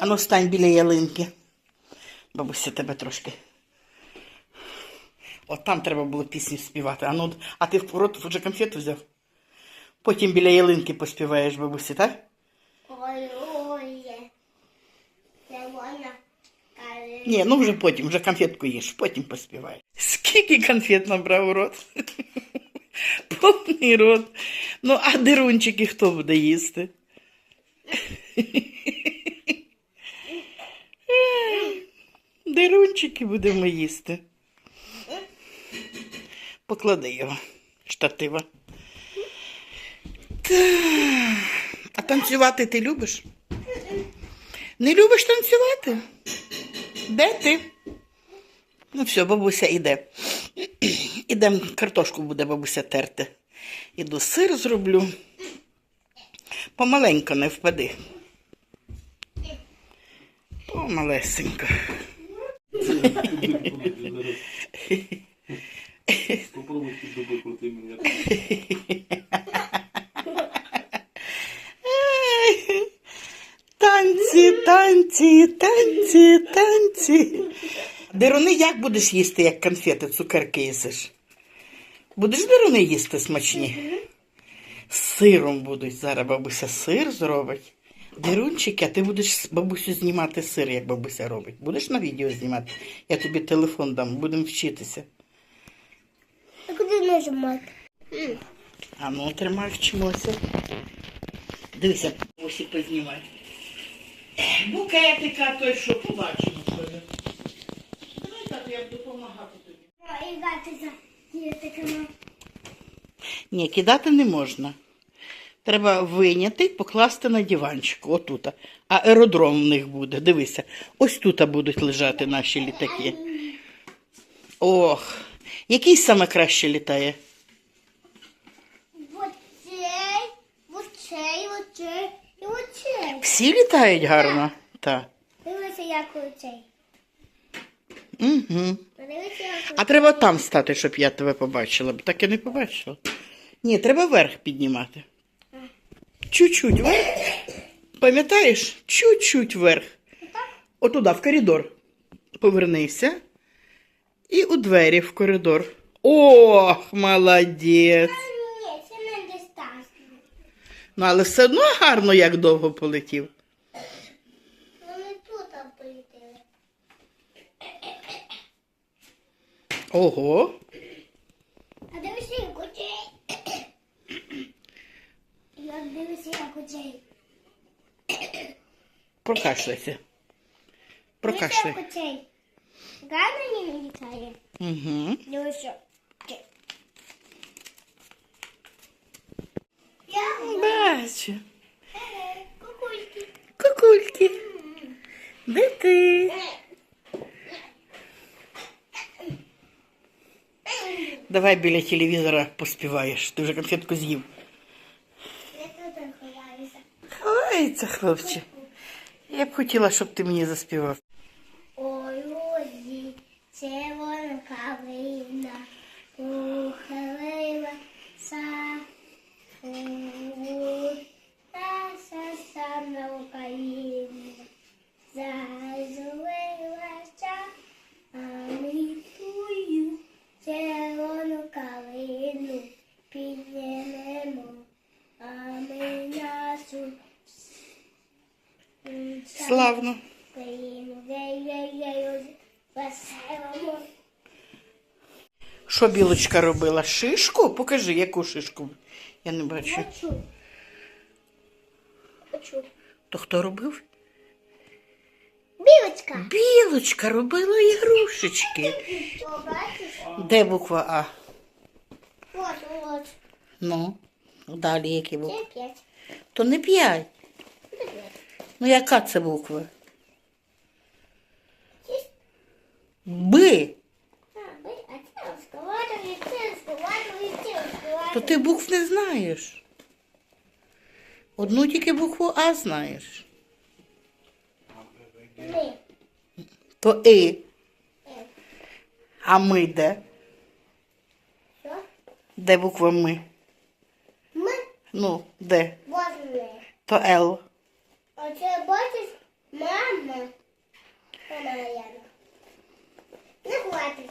Ану, стань біля ялинки. Бабуся тебе трошки. От там треба було пісню співати. Ану, а ти в рот вже конфету взяв. Потім біля ялинки поспіваєш бабусі, так? Ой, Ні, ну вже потім, вже конфетку їш, потім поспіваєш. Скільки конфет набрав у рот? Повний рот. Ну, а дирунчики хто буде їсти? Дирунчики будемо їсти. Поклади його, штатива. А танцювати ти любиш? Не любиш танцювати? Де ти? Ну все, бабуся іде. Ідем, картошку буде бабуся терти. Іду сир зроблю. Помаленько не впади. Помалесенько. Попробуй під крути мене. Танці, танці, танці, танці. Деруни як будеш їсти, як конфети, цукерки їсиш? Будеш деруни їсти смачні? З сиром будуть. Зараз бабуся сир зробить. Дерунчики, а ти будеш з бабусю знімати сир, як бабуся робить. Будеш на відео знімати? Я тобі телефон дам, будемо вчитися. А куди нажимати? А ну, тримай, вчимося. Дивися, ось і познімай. Букетика той, що побачимо тобі. Давай так, я допомагати тобі. А, і гати за дітиками. Ні, кидати не можна. Треба виняти покласти на диванчик, отут. А аеродром в них буде. Дивися, ось тут будуть лежати наші літаки. Ох, який саме краще літає? Вот цей, вот цей, вот і вот цей. Всі літають гарно? Так. Дивися, як оцей. Угу. А треба там стати, щоб я тебе побачила, бо так я не побачила. Ні, треба вверх піднімати. Чуть-чуть. Пам'ятаєш? Чуть-чуть вверх. Отуда, в коридор. Повернися. І у двері в коридор. Ох, молодець. Ну, але все одно гарно, як довго полетів. Вони тут полетіли. Ого. Як дивися, як оцей. Прокашляйся. Дивися, Прокашляй. як оцей. Гарно не літає. Угу. Дивися. Оцей. Я Бачу. Е, кукульки. Кукульки. Де ти? Давай біля телевізора поспіваєш. Ти вже конфетку з'їв. Ховається, хлопче. Я б хотіла, щоб ти мені заспівав. Ой, ой, це вонка ухилилася, Славно. Що білочка робила? Шишку? Покажи, яку шишку. Я не бачу. Хочу. То хто робив? Білочка. Білочка робила ігрушечки. Де буква А? От, от. Ну, далі які букви? Це п'ять. То не п'ять. Ну, яка це буква? Би, То ти букв не знаєш. Одну тільки букву А знаєш. Ми. То І. А ми де? Що? Де буква ми? Ми. Ну, де? Возьми. То Л. А це бачиш, мама. Мама Яна. Не хватить.